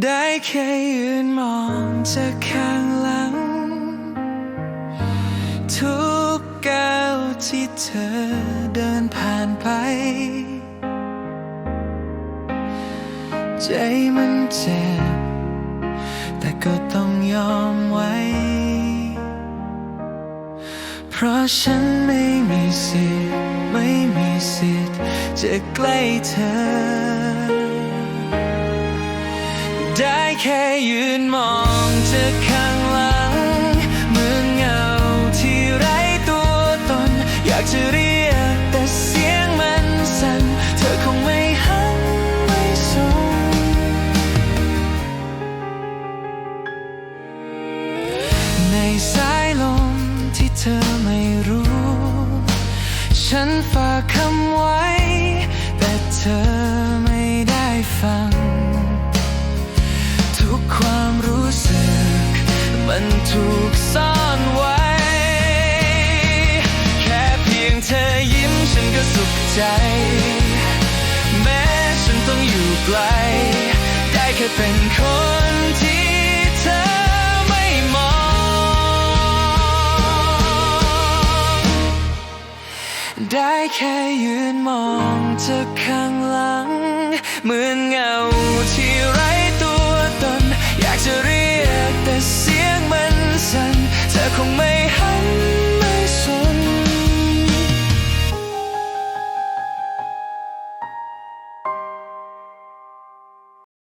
ได้แค่ยืนมองจากข้างหลัง ทุกก้าวที่เธอเดินผ่านไป ใจมันเจ็บ แต่ก็ต้องยอมไว้ เพราะฉันไม่มีสิทธิ์ ไม่มีสิทธิ์จะใกล้เธอ ได้แค่ยืนมองจากข้างหลังเหมือนเงาที่ไร้ตัวตน อยากจะเรียกแต่เสียงมันสั่นเธอคงไม่หันไม่สนในสายลมที่เธอไม่รู้ ฉันฝากคำ ถูกซ่อนไว้ แค่เพียงเธอยิ้มฉันก็สุขใจ แม้ฉันต้องอยู่ไกล ได้แค่เป็นคนที่เธอไม่มอง ได้แค่ยืนมองจากข้างหลังเหมือน